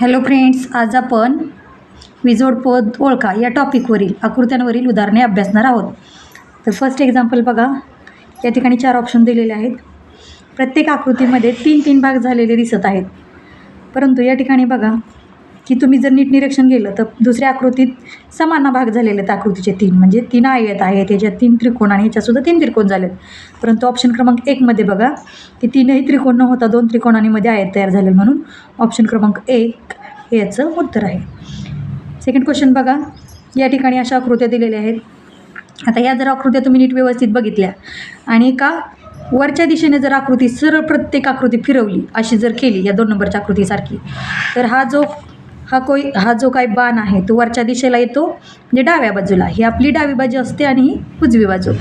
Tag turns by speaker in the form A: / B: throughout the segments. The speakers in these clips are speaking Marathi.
A: हॅलो फ्रेंड्स आज आपण विजोड पद ओळखा या टॉपिकवरील आकृत्यांवरील उदाहरणे अभ्यासणार आहोत. तर फर्स्ट एक्झाम्पल बघा. या ठिकाणी चार ऑप्शन दिलेले आहेत. प्रत्येक आकृतीमध्ये तीन तीन भाग झालेले दिसत आहेत. परंतु या ठिकाणी बघा. की तुम्ही जर नीट निरीक्षण केलं तर दुसऱ्या आकृतीत समान भाग झालेले आहेत आकृतीचे तीन. म्हणजे तीन आयत आहेत याच्यात तीन त्रिकोण आणि याच्यातसुद्धा तीन त्रिकोण झालेत. परंतु ऑप्शन क्रमांक एकमध्ये बघा की तीनही त्रिकोण न होता दोन त्रिकोणांमध्ये आयत तयार झाले म्हणून ऑप्शन क्रमांक एक हे याचं उत्तर आहे. सेकंड क्वेश्चन बघा या ठिकाणी अशा आकृत्या दिलेल्या आहेत. आता या जर आकृत्या तुम्ही नीट व्यवस्थित बघितल्या आणि का वरच्या दिशेने जर आकृती सरळ प्रत्येक आकृती फिरवली अशी जर केली या दोन नंबरच्या आकृतीसारखी तर हा जो हा कोई हा जो काही बाण आहे तो वरच्या दिशेला येतो म्हणजे डाव्या बाजूला. ही आपली डावी बाजू असते आणि ही उजवी बाजू.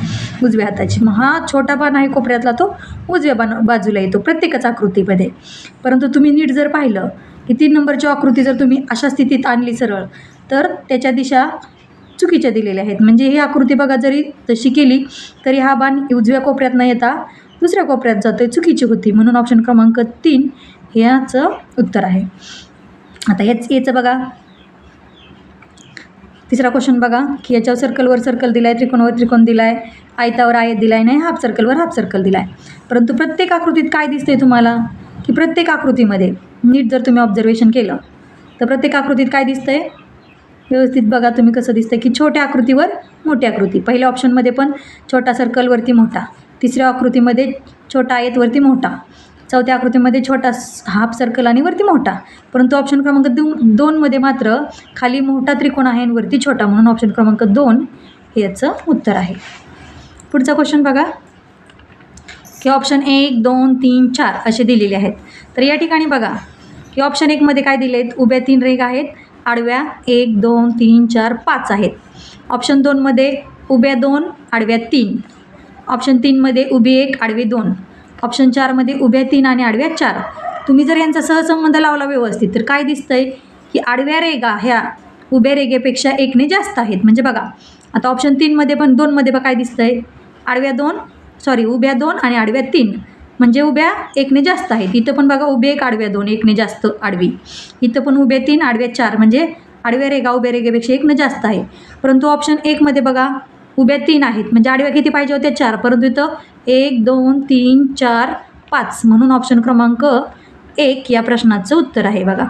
A: उजव्या हाताची. मग हा छोटा बाण आहे कोपऱ्यातला तो उजव्या बाण बाजूला येतो प्रत्येकच आकृतीमध्ये. परंतु तुम्ही नीट जर पाहिलं की तीन नंबरची आकृती जर तुम्ही अशा स्थितीत आणली सरळ तर त्याच्या दिशा चुकीच्या दिलेल्या आहेत. म्हणजे ही आकृती बघा जरी तशी केली तरी हा बाण उजव्या कोपऱ्यात न येता दुसऱ्या कोपऱ्यात जातो चुकीची होती म्हणून ऑप्शन क्रमांक तीन ह्याचं उत्तर आहे. आता याच याचं बघा. तिसरा क्वेश्चन बघा की याच्यावर सर्कलवर सर्कल दिला आहे त्रिकोणावर त्रिकोण दिला आहे आयतावर आयत दिला आहे नाही हाफ सर्कलवर हाफ सर्कल दिला आहे परंतु प्रत्येक आकृतीत काय दिसते तुम्हाला? की प्रत्येक आकृतीमध्ये नीट जर तुम्ही ऑब्झर्वेशन केलं तर प्रत्येक आकृतीत काय दिसतंय? व्यवस्थित बघा तुम्ही कसं दिसतं की छोट्या आकृतीवर मोठी आकृती. पहिल्या ऑप्शनमध्ये पण छोटा सर्कलवरती मोठा. तिसऱ्या आकृतीमध्ये छोटा आयतवरती मोठा. चौथ्या आकृतीमध्ये छोटा हाफ सर्कल आणि वरती मोठा. परंतु ऑप्शन क्रमांक दो दोनमध्ये मात्र खाली मोठा त्रिकोण आहे आणि वरती छोटा. म्हणून ऑप्शन क्रमांक दोन हे याचं उत्तर आहे. पुढचा क्वेश्चन बघा. की ऑप्शन एक दोन तीन चार असे दिलेले आहेत. तर या ठिकाणी बघा. की ऑप्शन एकमध्ये काय दिले आहेत उभ्या तीन रेग आहेत. आडव्या एक दोन तीन चार पाच आहेत. ऑप्शन दोनमध्ये उभ्या दोन आडव्या तीन. ऑप्शन तीनमध्ये उभी एक आडवी दोन. ऑप्शन चारमध्ये उभ्या तीन आणि आडव्या चार. तुम्ही जर यांचा सहसंबंध लावला व्यवस्थित तर काय दिसतंय? की आडव्या रेगा ह्या उभ्या रेगेपेक्षा एकने जास्त आहेत. म्हणजे बघा आता ऑप्शन तीनमध्ये पण दोनमध्ये बघा काय दिसतंय? आडव्या दोन सॉरी उभ्या दोन आणि आडव्या तीन. म्हणजे उभ्या एकने जास्त आहेत. इथं पण बघा उभे एक आडव्या दोन एकने जास्त आडवी. इथं पण उभ्या तीन आडव्या चार. म्हणजे आडव्या रेगा उभ्या रेगेपेक्षा एकनं जास्त आहे. परंतु ऑप्शन एकमध्ये बघा उभ्या तीन आहेत. म्हणजे आडव्या किती पाहिजे होत्या? चार. परंतु इथं एक दोन तीन चार पाच म्हणून ऑप्शन क्रमांक एक या प्रश्नाचं उत्तर आहे बघा.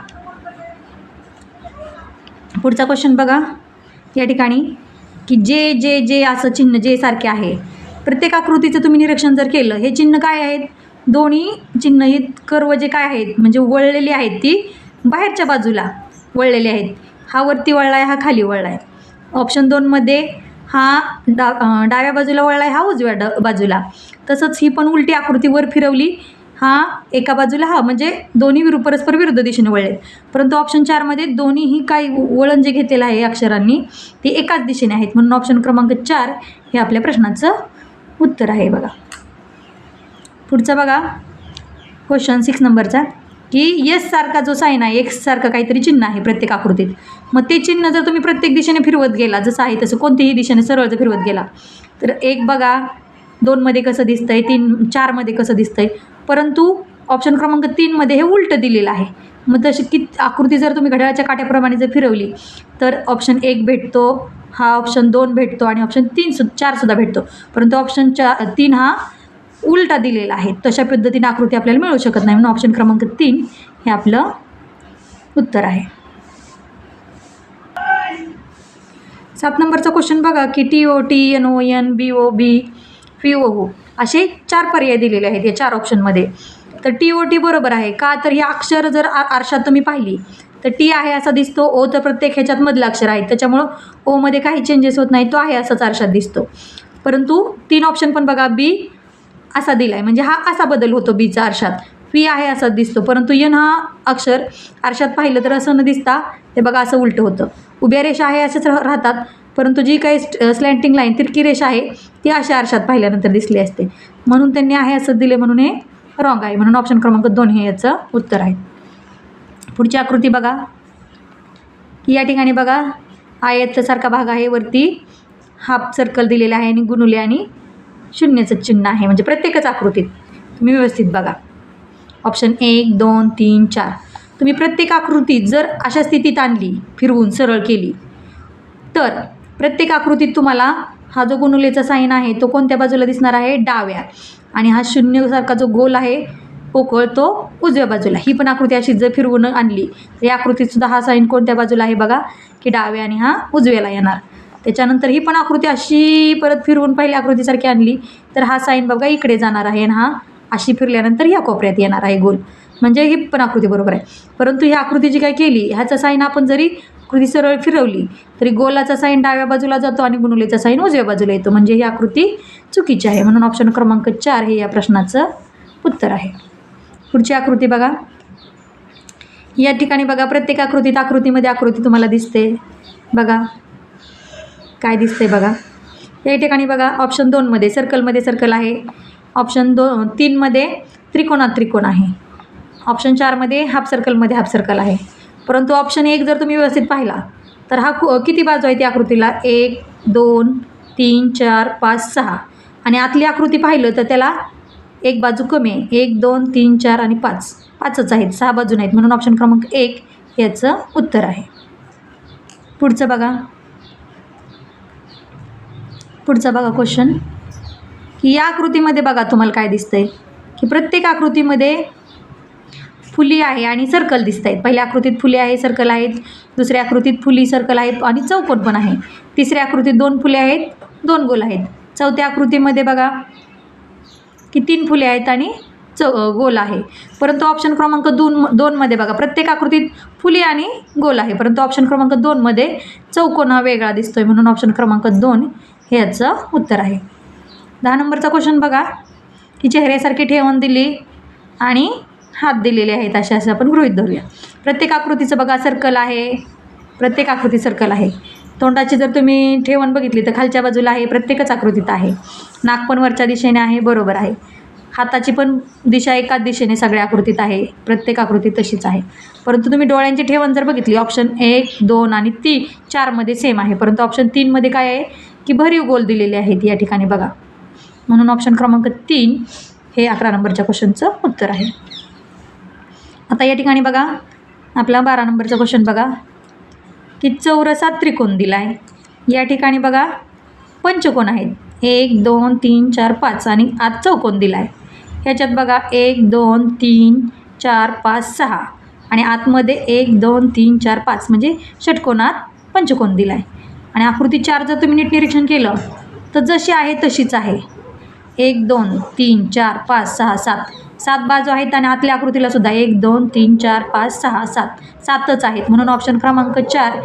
A: पुढचा क्वेश्चन बघा. या ठिकाणी की जे जे जे असं चिन्ह जे सारखे आहे प्रत्येक आकृतीचं तुम्ही निरीक्षण जर केलं हे चिन्ह काय आहेत? दोन्ही चिन्ह ही कर्व जे काय आहेत म्हणजे वळलेली आहेत ती बाहेरच्या बाजूला वळलेली आहेत. हा वरती वळला आहे हा खाली वळला आहे ऑप्शन दोनमध्ये हा डा डाव्या बाजूला वळला आहे हा उजव्या ड बाजूला. तसंच ही पण उलटी आकृती वर फिरवली. हा एका बाजूला हा म्हणजे दोन्ही विरु परस्पर विरुद्ध दिशेने वळले. परंतु ऑप्शन चारमध्ये दोन्हीही काही वळण जे घेतलेलं आहे अक्षरांनी ते एकाच दिशेने आहेत. म्हणून ऑप्शन क्रमांक चार हे आपल्या प्रश्नाचं उत्तर आहे बघा. पुढचा बघा. क्वेश्चन सिक्स नंबरचा की येस सारखा जो साईन आहे एक्स सारखं काहीतरी चिन्ह आहे प्रत्येक आकृतीत. मग ते चिन्ह जर तुम्ही प्रत्येक दिशेने फिरवत गेला जसं आहे तसं कोणतीही दिशेने सरळ जर फिरवत गेला तर एक बघा दोनमध्ये कसं दिसतं आहे तीन चारमध्ये कसं दिसतं आहे परंतु ऑप्शन क्रमांक तीनमध्ये हे उलटं दिलेलं आहे. मग तशी कित आकृती जर तुम्ही घड्याळाच्या काट्याप्रमाणे जर फिरवली तर ऑप्शन एक भेटतो हा ऑप्शन दोन भेटतो आणि ऑप्शन तीन सु चारसुद्धा भेटतो. परंतु ऑप्शन चा तीन हा उलटा दिलेला आहे. तशा पद्धतीने आकृती आपल्याला मिळू शकत नाही. म्हणून ऑप्शन क्रमांक तीन हे आपलं उत्तर आहे. सात नंबरचा क्वेश्चन बघा की T O T N O N B O B P O O असे चार पर्याय दिलेले आहेत या चार ऑप्शनमध्ये तर टी ओ टी बरोबर आहे का? तर ही अक्षर जर आरशात तुम्ही पाहिली तर टी आहे असा दिसतो. ओ तर प्रत्येक ह्याच्यात मधलं अक्षर आहे. त्याच्यामुळं ओमध्ये काही चेंजेस होत नाही. तो आहे असाच आरशात दिसतो. परंतु तीन ऑप्शन पण बघा. बी असा दिला आहे म्हणजे हा असा बदल होतो बीचा आरशात? फी आहे असा दिसतो. परंतु यन हा अक्षर आरशात पाहिलं तर असं न दिसता ते बघा असं उलटं होतं. उभ्या रेषा आहे असेच राहतात परंतु जी काही स्लँटिंग लाईन तिरकी रेषा आहे ती अशा आरशात पाहिल्यानंतर दिसली असते. म्हणून त्यांनी आहे असं दिले म्हणून हे रॉंग आहे. म्हणून ऑप्शन क्रमांक दोन हे याचं उत्तर आहे. पुढची आकृती बघा. की या ठिकाणी बघा. आयतसारखा भाग आहे वरती हाफ सर्कल दिलेला आहे आणि गुणुले आणि शून्याचं चिन्ह आहे म्हणजे प्रत्येकच आकृतीत. तुम्ही व्यवस्थित बघा. ऑप्शन एक दोन तीन चार. तुम्ही प्रत्येक आकृतीत जर अशा स्थितीत आणली फिरवून सरळ केली तर प्रत्येक आकृतीत तुम्हाला हा जो गुणुलेचा साईन आहे तो कोणत्या बाजूला दिसणार आहे? डाव्या. आणि हा शून्यसारखा जो गोल आहे पोकळ तो उजव्या बाजूला. ही पण आकृती अशी जर फिरवून आणली तर या आकृतीतसुद्धा हा साईन कोणत्या बाजूला आहे बघा की डाव्या आणि हा उजव्याला येणार. त्याच्यानंतर ही पण आकृती अशी परत फिरवून पहिल्या आकृतीसारखी आणली. तर हा साईन बघा इकडे जाणार आहे आणि हा अशी फिरल्यानंतर ह्या कोपऱ्यात येणार आहे गोल. म्हणजे ही पण आकृती बरोबर आहे. परंतु ही आकृती जी काय केली ह्याचा साईन आपण जरी आकृती सरळ फिरवली तरी गोलाचा साईन डाव्या बाजूला जातो आणि गुणुलेचा साईन उजव्या बाजूला येतो. म्हणजे ही आकृती चुकीची आहे. म्हणून ऑप्शन क्रमांक चार हे या प्रश्नाचं उत्तर आहे. पुढची आकृती बघा. या ठिकाणी बघा प्रत्येक आकृतीत आकृतीमध्ये आकृती तुम्हाला दिसते. बघा. काय दिसतं आहे बघा? या ठिकाणी बघा ऑप्शन दोनमध्ये सर्कलमध्ये सर्कल आहे. ऑप्शन दो तीनमध्ये त्रिकोणात त्रिकोण आहे. ऑप्शन चारमध्ये हाफ सर्कलमध्ये हाफ सर्कल आहे. परंतु ऑप्शन एक जर तुम्ही व्यवस्थित पाहिला तर हा कु किती बाजू आहे त्या आकृतीला? एक दोन तीन चार पाच सहा. आणि आतली आकृती पाहिलं तर त्याला एक बाजू कमी आहे. एक दोन तीन चार आणि पाच. पाचच आहेत सहा बाजू नाहीत म्हणून ऑप्शन क्रमांक एक याचं उत्तर आहे. पुढचं बघा. पुढचा बघा क्वेश्चन की या आकृतीमध्ये बघा तुम्हाला काय दिसतंय. की प्रत्येक आकृतीमध्ये फुली आहे आणि सर्कल दिसत आहेत पहिल्या आकृतीत फुले आहे सर्कल आहेत. दुसऱ्या आकृतीत फुली सर्कल आहेत आणि चौकोन पण आहे. तिसऱ्या आकृतीत दोन फुले आहेत दोन गोल आहेत. चौथ्या आकृतीमध्ये बघा की तीन फुले आहेत आणि चौ गोल आहे. परंतु ऑप्शन क्रमांक दोन दोनमध्ये बघा प्रत्येक आकृतीत फुली आणि गोल आहे. परंतु ऑप्शन क्रमांक दोनमध्ये चौकोन हा वेगळा दिसतोय म्हणून ऑप्शन क्रमांक दोन हे याचं उत्तर आहे. दहा नंबरचा क्वेश्चन बघा. की चेहऱ्यासारखी ठेवण दिली आणि हात दिलेले आहेत असे असं आपण गृहित धरूया. प्रत्येक आकृतीचं बघा सर्कल आहे. प्रत्येक आकृती सर्कल आहे. तोंडाची जर तुम्ही ठेवण बघितली तर खालच्या बाजूला आहे प्रत्येकच आकृतीत आहे. नाक पण वरच्या दिशेने आहे बरोबर आहे. हाताची पण दिशा एकाच दिशेने सगळ्या आकृतीत आहे. प्रत्येक आकृती तशीच आहे. परंतु तुम्ही डोळ्यांची ठेवण जर बघितली ऑप्शन एक दोन आणि ती चारमध्ये सेम आहे. परंतु ऑप्शन तीनमध्ये काय आहे? की भरीव गोल दिलेले आहेत या ठिकाणी बघा. म्हणून ऑप्शन क्रमांक तीन हे अकरा नंबरच्या क्वेश्चनचं उत्तर आहे. आता या ठिकाणी बघा. आपला बारा नंबरचा क्वेश्चन बघा. की चौरसात त्रिकोण दिला आहे या ठिकाणी बघा. पंचकोन आहेत. एक दोन तीन चार पाच आणि आत चौकोन दिला आहे ह्याच्यात बघा एक दोन तीन चार पाच सहा. आणि आतमध्ये एक दोन तीन चार पाच. म्हणजे षटकोनात पंचकोन दिला आहे आणि आकृती चार जर तुम्ही नीट निरीक्षण केलं तर जशी आहे तशीच आहे. एक दोन तीन चार पाच सहा सात. सात बाजू आहेत आणि आतल्या आकृतीला सुद्धा एक दोन तीन चार पाच सहा सात. सातच आहेत. म्हणून ऑप्शन क्रमांक चार